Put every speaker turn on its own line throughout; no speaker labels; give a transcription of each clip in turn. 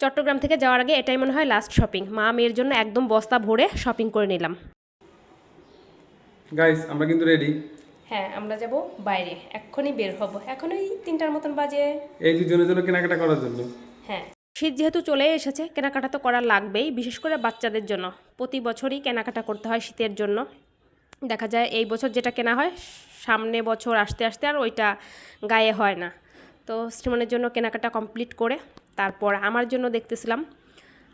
চট্টগ্রাম থেকে যাওয়ার আগে এটাই মনে হয় লাস্ট শপিং মা মেয়ের জন্য একদম বস্তা ভরে শপিং করে নিলাম।
গাইস আমরা কিন্তু রেডি
হ্যাঁ আমরা যাব বাইরে। এক্ষুনি বের হব। এখন ওই তিনটার মতন বাজে।
এই দুজনের জন্য কেনাকাটা করার জন্য।
হ্যাঁ। শীত যেহেতু চলে এসেছে কেনাকাটা তো করা লাগবেই বিশেষ করে বাচ্চাদের জন্য। প্রতি বছরই কেনাকাটা করতে হয় শীতের জন্য। দেখা যায় এই বছর যেটা কেনা হয় সামনে বছর আসতে আসতে আর ওইটা গায়ে হয় না। তো শ্রীমনের জন্য কেনাকাটা কমপ্লিট করে তারপর আমার জন্য দেখতেছিলাম।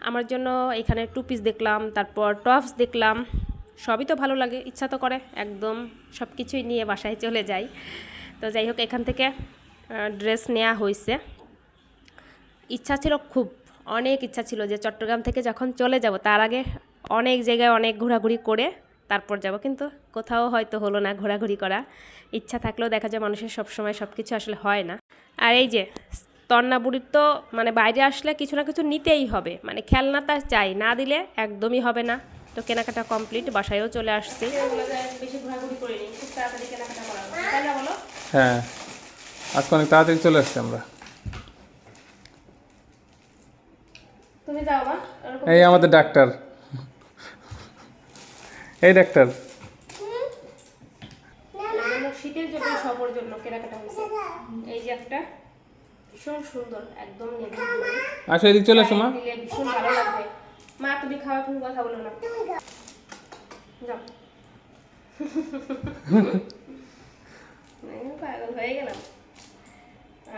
আমার জন্য এখানে টু পিস দেখলাম, তারপর টপস দেখলাম। সবই তো ভালো লাগে, ইচ্ছা তো করে, একদম সব কিছুই নিয়ে বাসায় চলে যাই। তো যাই হোক, এখান থেকে ড্রেস নেওয়া হয়েছে ইচ্ছা ছিল খুব, অনেক ইচ্ছা ছিল যে চট্টগ্রাম থেকে যখন চলে যাব, তার আগে অনেক জায়গায় অনেক ঘোরাঘুরি করে তারপর যাব, কিন্তু কোথাও হয়তো হলো না ঘোরাঘুরি করা। ইচ্ছা থাকলেও দেখা যায় মানুষের সবসময় সব কিছু আসলে হয় না। আর এই যে তন্না বুড়ির তো মানে বাইরে আসলে কিছু না কিছু নিতেই হবে। মানে খেলনা তার চাই না দিলে একদমই হবে না। তো কেনাকাটা কমপ্লিট বাসায়ও চলে আসছি।
হ্যাঁ আজকে অনেক তাড়াতাড়ি চলে আসছি আমরা। এই আমাদের ডাক্তার। এই ডাক্তার।
শীতের জন্য সবর জন্য কেনাকাটা হয়েছে। এই যে একটা। ভীষণ সুন্দর একদম
আসো এদিক চলে আসো মা।
ভীষণ ভালো লাগবে। মা তুমি খাওয়া তুমি কথা বলো না। যাও। পাগল হয়ে গেলাম।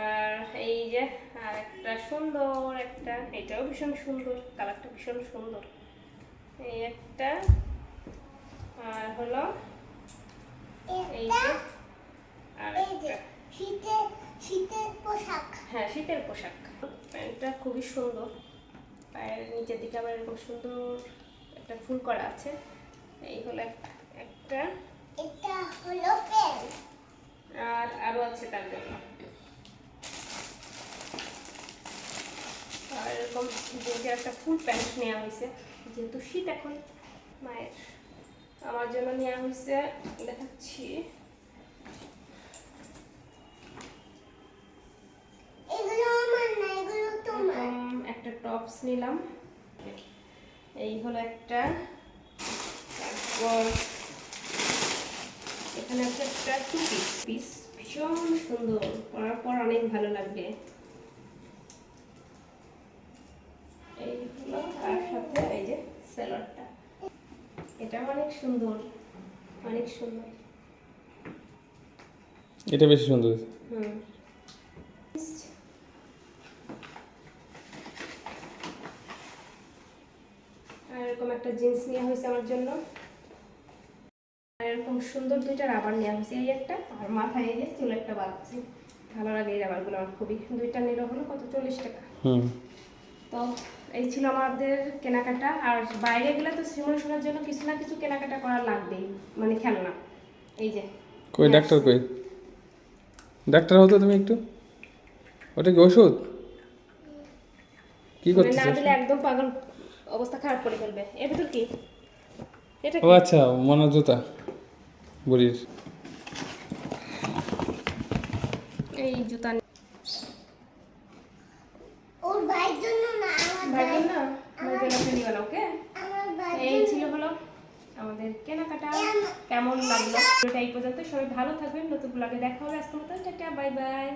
আর এই যে আর একটা সুন্দর একটা এটাও ভীষণ সুন্দর কালারটা ভীষণ সুন্দর। এই একটা আর হলো এই যে আর একটা। হ্যাঁ শীতের পোশাক। প্যান্টটা খুবই সুন্দর। পায়ের নিচের দিকে আবার এরকম সুন্দর একটা ফুল করা আছে। এই হলো একটা।
এটা হলো পেন
আর আরও আছে তার জন্য। আর এরকম যে একটা ফুল প্যান্ট নেওয়া হয়েছে যেহেতু শীত এখন মায়ের। আমার জন্য নেওয়া হয়েছে দেখাচ্ছি
এগুলো আমার না এগুলো তোমার
এরকম একটা টপস নিলাম। এই হলো একটা। তারপর এখানে আছে একটা টু পিস পিস ভীষণ সুন্দর। পরার পর অনেক ভালো লাগবে। এই হলো সাথে এই যে স্যালাডটা। এটা অনেক সুন্দর। অনেক সুন্দর।
এটা বেশি সুন্দর
হুম আর এরকম একটা জিন্স নেওয়া হয়েছে আমার জন্য। আর এরকম সুন্দর দুইটা রাবার নেওয়া হয়েছে এই একটা আর মাথায় এই যে চুল একটা বাঁধছি। ভালো লাগে এই রাবারগুলো আমার খুবই। দুইটা নিলে হলো কত? চল্লিশ টাকা। তো এই ছিল আমাদের কেনাকাটা। আর বাইরে গেলে তো শ্রীমন শোনার জন্য কিছু না কিছু কেনাকাটা করা লাগবেই মানে খেলনা। এই যে।
কই ডাক্তার কই? ডাক্তার হতো তুমি একটু? ওটা কি ওষুধ? কি
মানে না দিলে একদম পাগল। অবস্থা খারাপ করে ফেলবে। এর ভিতর কি? এটা
ও আচ্ছা মনে জুতা বুড়ির।
এই জুতা
ওর ভাইয়ের জন্য না আমার
ভাই না ভাই জন্য ফেলি বানা ওকে?
আমার ভাই
এই ছিল হলো আমাদের কেনাকাটা। কেমন লাগল? ভিডিওটা এই পর্যন্ত। সবাই ভালো থাকবেন। নতুন ব্লগে দেখা হবে আজকের মতো। Tata bye bye.